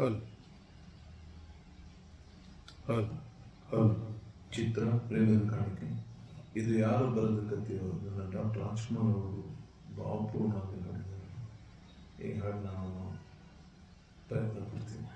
ಹೌದು ಹೌದು ಹಲ್. ಚಿತ್ರ ಪ್ರೇಮದ ಕಾಣಿಕೆ. ಇದು ಯಾರು ಬರೆದ ಕಥೆಯೋ ಅದನ್ನು ಡಾಕ್ಟರ್ ರಾಜ್ಕುಮಾರ್ ಅವರು ಭಾವಪೂರ್ಣವಾಗಿ ನೋಡಿದ್ದಾರೆ ಈ ಹಾಡು ನಾನು ಪ್ರಯತ್ನ ಪಡ್ತೀನಿ.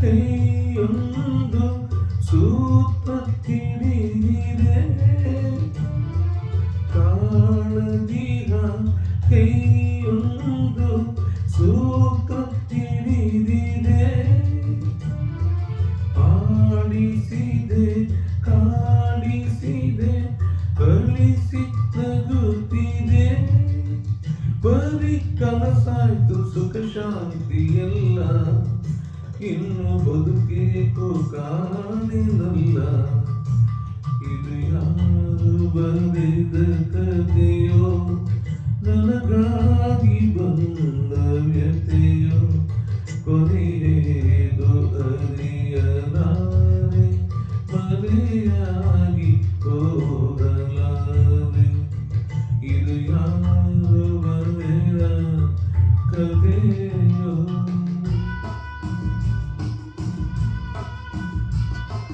ಕೈಯೊಂದು ಸೂತ್ರ ತಿಳಿದಿದೆ. ಕಾಣದಿರ ಕೈಯೊಂದು ಸೂತ್ರ ತಿಳಿದಿದೆ. ಆಡಿಸಿದೆ ಕಾಡಿಸಿದೆ ಕಳಿಸಿ ನಗುತ್ತಿದೆ ಬರೀ ಕನಸಾಯ್ತು ಸುಖ ಶಾಂತಿ ಎಲ್ಲ. ಇನ್ನು ಬದುಕೇಕೋ ಕಾಣಿನಲ್ಲ ಇದು ಯಾರು ಬರೆದ ಕಥೆಯೋ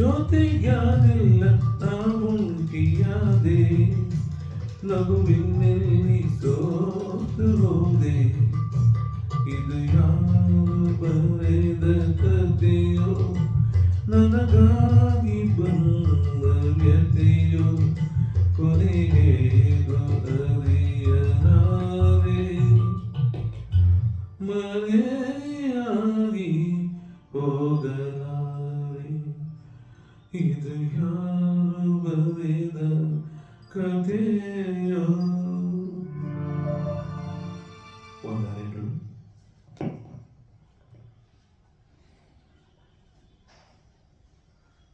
ಜೊತೆಗಾದಿಲ್ಲ ನಾವುಂಟಿಯಾದೆ ನಗುವಿನಲ್ಲಿ ಸೋತು ಹೋದೆ ಇದು ಯಾರು ಬರೆದ ಕಥೆಯೋ ನನಗಾಗಿ ಬಂದ ವ್ಯಥೆಯೋ ಕೊನೆಗೇದು ಅರಿಯಲಾರೆ ಮರೆಯಾಗಿ ಹೋಗಲಾರೆ ഇത് യാവവേദ കഥയോ